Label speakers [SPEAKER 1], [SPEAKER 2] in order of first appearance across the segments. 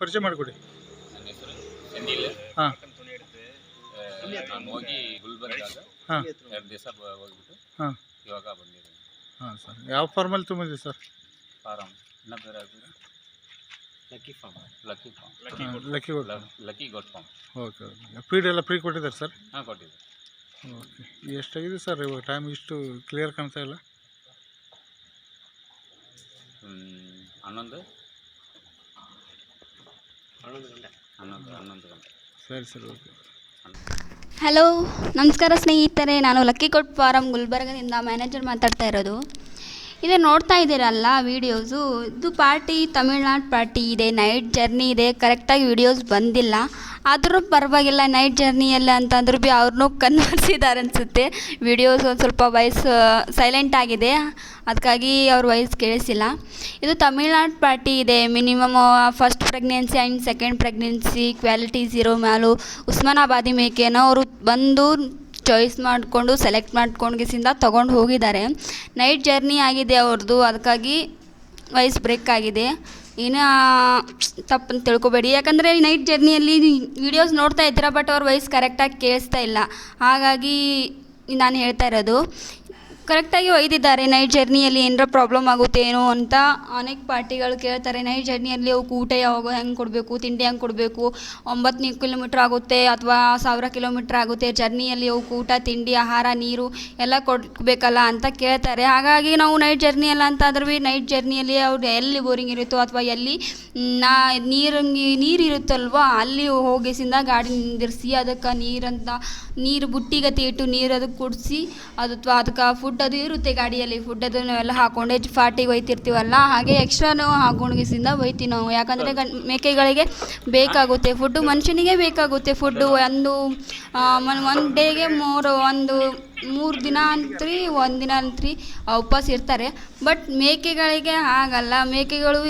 [SPEAKER 1] ಪರಿಚಯ ಮಾಡಿಕೊಡಿ.
[SPEAKER 2] ನನ್ನ ಹೆಸರು ಸೆಂಡಿಲ್
[SPEAKER 1] ಹಾಂ.
[SPEAKER 2] ನಾನು ಹೋಗಿ ಗುಲ್ಬರ್ಗಾಗ
[SPEAKER 1] ಹಾಂ.
[SPEAKER 2] ಎರಡು ದಿವಸ ಹೋಗ್ಬಿಟ್ಟು
[SPEAKER 1] ಹಾಂ.
[SPEAKER 2] ಇವಾಗ ಬಂದಿದ್ದೀನಿ.
[SPEAKER 1] ಹಾಂ ಸರ್. ಯಾವ ಫಾರ್ಮಲ್ಲಿ ತುಂಬಿದೆ ಸರ್?
[SPEAKER 2] ಫಾರಮ್ ಇನ್ನ ಬೇರೆ ಯಾವ್ದು? Lucky farm. Lucky farm.
[SPEAKER 1] Lucky goat
[SPEAKER 2] lucky goat farm.
[SPEAKER 1] Okay okay. Feed ಎಲ್ಲ ಫ್ರೀ ಕೊಟ್ಟಿದ್ದಾರೆ ಸರ್?
[SPEAKER 2] ಹಾಂ ಕೊಟ್ಟಿದ್ದೆ
[SPEAKER 1] ಓಕೆ. ಎಷ್ಟಾಗಿದೆ ಸರ್ ಇವಾಗ ಟೈಮ್ ಇಷ್ಟು ಕ್ಲಿಯರ್ ಕಾಣ್ತಾ ಇಲ್ಲ?
[SPEAKER 2] ಹ್ಮ್, ಹನ್ನೊಂದು ಹನ್ನೊಂದು ಗಂಟೆ ಹನ್ನೊಂದು ಹನ್ನೊಂದು ಗಂಟೆ
[SPEAKER 1] ಸರಿ ಸರಿ ಓಕೆ.
[SPEAKER 3] ಹಲೋ ನಮಸ್ಕಾರ ಸ್ನೇಹಿತರೆ. ನಾನು ಲಕ್ಕಿ ಕೊಟ್ ಫಾರಂ ಗುಲ್ಬರ್ಗದಿಂದ ಮ್ಯಾನೇಜರ್ ಮಾತಾಡ್ತಾ ಇರೋದು. ಇದೇ, ನೋಡ್ತಾ ಇದ್ದೀರಲ್ಲ ವೀಡಿಯೋಸು ಇದು ಪಾರ್ಟಿ, ತಮಿಳ್ನಾಡು ಪಾರ್ಟಿ ಇದೆ ನೈಟ್ ಜರ್ನಿ ಇದೆ. ಕರೆಕ್ಟಾಗಿ ವೀಡಿಯೋಸ್ ಬಂದಿಲ್ಲ. ಆದರೂ ಪರವಾಗಿಲ್ಲ ನೈಟ್ ಜರ್ನಿಯಲ್ಲ ಅಂತಂದ್ರೂ ಭೀ ಅವ್ರನ್ನೂ ಕನ್ವರ್ಸಿದ್ದಾರೆ ಅನಿಸುತ್ತೆ. ವೀಡಿಯೋಸ್ ಒಂದು ಸ್ವಲ್ಪ ವಾಯ್ಸ್ ಸೈಲೆಂಟ್ ಆಗಿದೆ. ಅದಕ್ಕಾಗಿ ಅವ್ರ ವಾಯ್ಸ್ ಕೇಳಿಸಿಲ್ಲ. ಇದು ತಮಿಳ್ನಾಡು ಪಾರ್ಟಿ ಇದೆ. Minimum first pregnancy and second pregnancy quality zero ಮ್ಯಾಲು ಉಸ್ಮಾನಾಬಾದಿ ಮೇಕೆನೋ ಅವರು ಬಂದು ಚಾಯ್ಸ್ ಮಾಡಿಕೊಂಡು ಸೆಲೆಕ್ಟ್ ಮಾಡ್ಕೊಂಡ್ಗಿಸಿಂದ ತೊಗೊಂಡು ಹೋಗಿದ್ದಾರೆ. ನೈಟ್ ಜರ್ನಿ ಆಗಿದೆ ಅವ್ರದ್ದು ಅದಕ್ಕಾಗಿ ವಾಯ್ಸ್ ಬ್ರೇಕ್ ಆಗಿದೆ. ಇನ್ನು ತಪ್ಪು ತಿಳ್ಕೊಬೇಡಿ. ಯಾಕಂದರೆ ನೈಟ್ ಜರ್ನಿಯಲ್ಲಿ ವೀಡಿಯೋಸ್ ನೋಡ್ತಾ ಇದ್ದೀರಾ ಬಟ್ ಅವ್ರ ವಾಯ್ಸ್ ಕರೆಕ್ಟಾಗಿ ಕೇಳಿಸ್ತಾ ಇಲ್ಲ. ಹಾಗಾಗಿ, ನಾನು ಹೇಳ್ತಾ ಇರೋದು ಕರೆಕ್ಟಾಗಿ ಒಯ್ದಿದ್ದಾರೆ. ನೈಟ್ ಜರ್ನಿಯಲ್ಲಿ ಏನರ ಪ್ರಾಬ್ಲಮ್ ಆಗುತ್ತೆ ಏನೋ ಅಂತ ಅನೇಕ ಪಾರ್ಟಿಗಳು ಕೇಳ್ತಾರೆ. ನೈಟ್ ಜರ್ನಿಯಲ್ಲಿ ಅವ್ಕೆ ಊಟ ಯಾವಾಗ ಹೆಂಗೆ ಕೊಡಬೇಕು? ತಿಂಡಿ ಹೆಂಗೆ ಕೊಡಬೇಕು? ಒಂಬತ್ತು ಕಿಲೋಮೀಟ್ರ್ ಆಗುತ್ತೆ ಅಥವಾ ಸಾವಿರ ಕಿಲೋಮೀಟ್ರ್ ಆಗುತ್ತೆ? ಜರ್ನಿಯಲ್ಲಿ ಅವ್ಕೆ ಊಟ, ತಿಂಡಿ, ಆಹಾರ, ನೀರು ಎಲ್ಲ ಕೊಡಬೇಕಲ್ಲ ಅಂತ ಕೇಳ್ತಾರೆ. ಹಾಗಾಗಿ ನಾವು ನೈಟ್ ಜರ್ನಿ ಅಲ್ಲ ಅಂತ ಆದ್ರೂ ಭೀ ನೈಟ್ ಜರ್ನಿಯಲ್ಲಿ ಅವ್ರು ಎಲ್ಲಿ ಬೋರಿಂಗ್ ಇರುತ್ತೋ ಅಥವಾ ಎಲ್ಲಿ ನಾ ನೀರು ನೀರು ಇರುತ್ತಲ್ವ ಅಲ್ಲಿ ಹೋಗಿಸಿಂದ ಗಾಡಿ ನಿಂದಿರಿಸಿ ಅದಕ್ಕೆ ನೀರಂತ ನೀರು ಬುಟ್ಟಿಗತಿ ಇಟ್ಟು ನೀರು ಅದಕ್ಕೆ ಕುಡಿಸಿ ಅದು ಅಥವಾ ಅದಕ್ಕೆ ಫುಡ್ ಅದು ಇರುತ್ತೆ ಗಾಡಿಯಲ್ಲಿ. ಫುಡ್ ಅದು ನಾವೆಲ್ಲ ಹಾಕೊಂಡೆ ಫಾಟಿಗೆ ಒಯ್ತಿರ್ತೀವಲ್ಲ ಹಾಗೆ ಎಕ್ಸ್ಟ್ರಾ ಹಾಕೊಂಡ್ಗಿಸಿಂದ ಒಯ್ತೀವಿ ನಾವು. ಯಾಕಂದರೆ ಗಂಡ್ ಮೇಕೆಗಳಿಗೆ ಬೇಕಾಗುತ್ತೆ ಫುಡ್ಡು ಮನುಷ್ಯನಿಗೆ ಬೇಕಾಗುತ್ತೆ ಫುಡ್ಡು. ಒಂದು ಒಂದು ಡೇಗೆ ಮೂರು ಒಂದು ಮೂರು ದಿನ ಅಂತ್ರಿ ಒಂದು ದಿನ ಅಂತ್ರಿ ಉಪವಾಸ ಇರ್ತಾರೆ. ಬಟ್ ಮೇಕೆಗಳಿಗೆ ಆಗಲ್ಲ. ಮೇಕೆಗಳು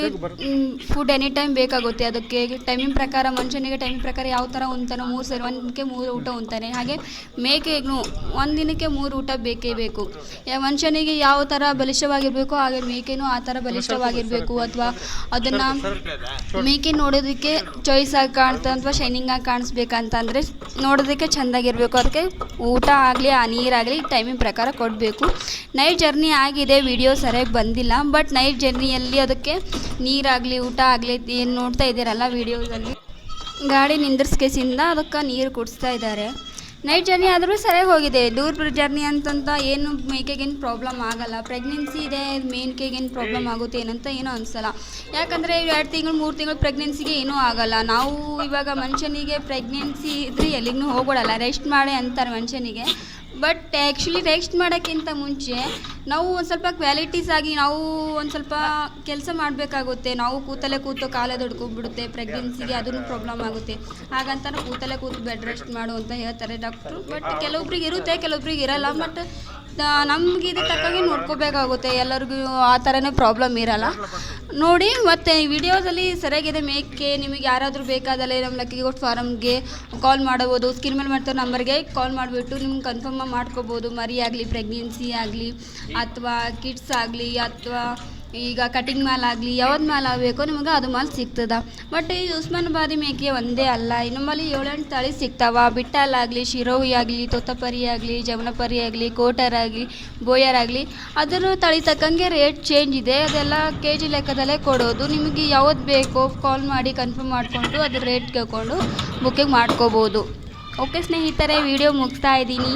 [SPEAKER 3] ಫುಡ್ ಎನಿ ಟೈಮ್ ಬೇಕಾಗುತ್ತೆ. ಅದಕ್ಕೆ ಟೈಮಿಂಗ್ ಪ್ರಕಾರ ಮನುಷ್ಯನಿಗೆ ಟೈಮಿಂಗ್ ಪ್ರಕಾರ ಯಾವ ಥರ ಉಣ್ತಾನೋ ಮೂರು ಸರಿ ಒಂದಕ್ಕೆ ಮೂರು ಊಟ ಉಣ್ತಾನೆ. ಹಾಗೆ ಮೇಕೆಗೂ ಒಂದು ದಿನಕ್ಕೆ ಮೂರು ಊಟ ಬೇಕೇ ಬೇಕು. ಮನುಷ್ಯನಿಗೆ ಯಾವ ಥರ ಬಲಿಷ್ಠವಾಗಿರಬೇಕು ಹಾಗೆ ಮೇಕೆನೂ ಆ ಥರ ಬಲಿಷ್ಠವಾಗಿರಬೇಕು. ಅಥವಾ ಅದನ್ನು ಮೇಕೆ ನೋಡೋದಕ್ಕೆ ಚಾಯ್ಸ್ ಆಗಿ ಕಾಣ್ತಾ ಅಥವಾ ಶೈನಿಂಗ್ ಆಗಿ ಕಾಣಿಸ್ಬೇಕಂತಂದರೆ ನೋಡೋದಕ್ಕೆ ಚೆಂದಾಗಿರಬೇಕು. ಅದಕ್ಕೆ ಊಟ ಆಗಲಿ ಆ ನೀರಾಗಲಿ. ಟೈಮಿಂಗ್ ಪ್ರಕಾರ ಕೊಡಬೇಕು. ನೈಟ್ ಜರ್ನಿ ಆಗಿದೆ ವಿಡಿಯೋ ಸರಿಯಾಗಿ ಬಂದಿಲ್ಲ ಬಟ್ ನೈಟ್ ಜರ್ನಿಯಲ್ಲಿ ಅದಕ್ಕೆ ನೀರಾಗಲಿ, ಊಟ ಆಗಲಿ, ಏನು ನೋಡ್ತಾ ಇದ್ದೀರಲ್ಲ ವೀಡಿಯೋದಲ್ಲಿ ಗಾಡಿ ನಿಂದ್ರಿಸ್ಕೆಸಿಂದ ಅದಕ್ಕೆ ನೀರು ಕುಡಿಸ್ತಾ ಇದ್ದಾರೆ. ನೈಟ್ ಜರ್ನಿ ಆದರೂ ಸರಿಯಾಗಿ ಹೋಗಿದೆ. ದೂರ ಜರ್ನಿ ಅಂತಂತ ಏನು ಮೇಕೆಗೇನು ಪ್ರಾಬ್ಲಮ್ ಆಗಲ್ಲ. ಪ್ರೆಗ್ನೆನ್ಸಿ ಇದೆ ಮೇನ್ಕೆಗೇನು ಪ್ರಾಬ್ಲಮ್ ಆಗುತ್ತೆ ಏನಂತ ಏನೂ ಅನಿಸಲ್ಲ. ಯಾಕಂದರೆ ಎರಡು ತಿಂಗಳು, ಮೂರು ತಿಂಗಳು ಪ್ರೆಗ್ನೆನ್ಸಿಗೆ ಏನೂ ಆಗಲ್ಲ. ನಾವು ಇವಾಗ ಮನುಷ್ಯನಿಗೆ ಪ್ರೆಗ್ನೆನ್ಸಿ ಇದ್ರೆ ಎಲ್ಲಿಗೂ ಹೋಗ್ಬಿಡಲ್ಲ. ರೆಸ್ಟ್ ಮಾಡಿ ಅಂತಾರೆ ಮನುಷ್ಯನಿಗೆ. ಬಟ್ ಆ್ಯಕ್ಚುಲಿ ವೇಸ್ಟ್ ಮಾಡೋಕ್ಕಿಂತ ಮುಂಚೆ, ನಾವು ಒಂದು ಸ್ವಲ್ಪ ಕ್ವಾಲಿಟೀಸ್ ಆಗಿ ನಾವು ಒಂದು ಸ್ವಲ್ಪ ಕೆಲಸ ಮಾಡಬೇಕಾಗುತ್ತೆ. ನಾವು ಕೂತಲ್ಲೇ ಕೂತು ಕಾಲೇ ದೊಡ್ಕೊಂಡ್ಬಿಡುತ್ತೆ ಪ್ರೆಗ್ನೆನ್ಸಿಗೆ ಅದೂ ಪ್ರಾಬ್ಲಮ್ ಆಗುತ್ತೆ. ಹಾಗಂತ ನಾವು ಕೂತಲ್ಲೇ ಕೂತು ಬೆಡ್ ರೆಸ್ಟ್ ಮಾಡು ಅಂತ ಹೇಳ್ತಾರೆ ಡಾಕ್ಟ್ರು ಬಟ್ ಕೆಲವೊಬ್ರಿಗೆ ಇರುತ್ತೆ, ಕೆಲವೊಬ್ರಿಗೆ ಇರಲ್ಲ. ಬಟ್ ನಮ್ಗೆ ಇದಕ್ಕೆ ತಕ್ಕಂಗೆ ನೋಡ್ಕೋಬೇಕಾಗುತ್ತೆ. ಎಲ್ಲರಿಗೂ ಆ ಥರನೇ ಪ್ರಾಬ್ಲಮ್ ಇರಲ್ಲ. ನೋಡಿ, ಮತ್ತು ವಿಡಿಯೋದಲ್ಲಿ ಸರಿಯಾಗಿದೆ ಮೇಕೆ. ನಿಮಗೆ ಯಾರಾದರೂ ಬೇಕಾದಲ್ಲಿ ನಮ್ಮ ಲಕ್ಕಿ ಗೋಟ್ ಫಾರಮ್ಗೆ ಕಾಲ್ ಮಾಡಬೋದು. ಸ್ಕಿನ್ ಮೇಲೆ ಮಾಡ್ತಾರೆ ನಂಬರ್ಗೆ ಕಾಲ್ ಮಾಡಿಬಿಟ್ಟು ನಿಮ್ಗೆ ಕನ್ಫರ್ಮ್ ಮಾಡ್ಕೋಬೋದು. ಮರಿ ಆಗಲಿ ಪ್ರೆಗ್ನೆನ್ಸಿ ಆಗಲಿ, ಅಥವಾ ಕಿಡ್ಸ್ ಆಗಲಿ, ಅಥವಾ ಈಗ ಕಟಿಂಗ್ ಮಾಲ್ ಆಗಲಿ ಯಾವ್ದು ಮಾಲ್ ಆಗಬೇಕೋ ನಿಮಗೆ ಅದು ಮಾಲ್ ಸಿಗ್ತದೆ. ಬಟ್ ಈ ಉಸ್ಮಾನಾಬಾದಿ ಮೇಕೆ ಒಂದೇ ಅಲ್ಲ ನಮ್ಮಲ್ಲಿ ಏಳೆಂಟು ತಳಿ ಸಿಗ್ತಾವ. ಬಿಟ್ಟಲ್ ಆಗಲಿ ಶಿರೋವಿ ಆಗಲಿ ತೋತಪರಿ ಆಗಲಿ ಜಮನಪರಿ ಆಗಲಿ ಕೋಟರ್ ಆಗಲಿ ಬೋಯರ್ ಆಗಲಿ ಅದರ ತಳಿ ತಕ್ಕಂಗೆ ರೇಟ್ ಚೇಂಜ್ ಇದೆ. ಅದೆಲ್ಲ ಕೆ ಜಿ ಲೆಕ್ಕದಲ್ಲೇ ಕೊಡೋದು. ನಿಮಗೆ ಯಾವ್ದು ಬೇಕೋ ಕಾಲ್ ಮಾಡಿ ಕನ್ಫರ್ಮ್ ಮಾಡಿಕೊಂಡು ಅದ್ರ ರೇಟ್ ಕೇಳ್ಕೊಂಡು ಬುಕ್ಕಿಂಗ್ ಮಾಡ್ಕೋಬೋದು. ಓಕೆ ಸ್ನೇಹಿತರೆ ವಿಡಿಯೋ ಮುಗಿಸ್ತಾ ಇದ್ದೀನಿ.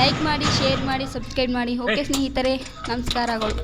[SPEAKER 3] ಲೈಕ್ ಮಾಡಿ ಶೇರ್ ಮಾಡಿ ಸಬ್ಸ್ಕ್ರೈಬ್ ಮಾಡಿ. ಓಕೆ ಸ್ನೇಹಿತರೆ ನಮಸ್ಕಾರಗಳು.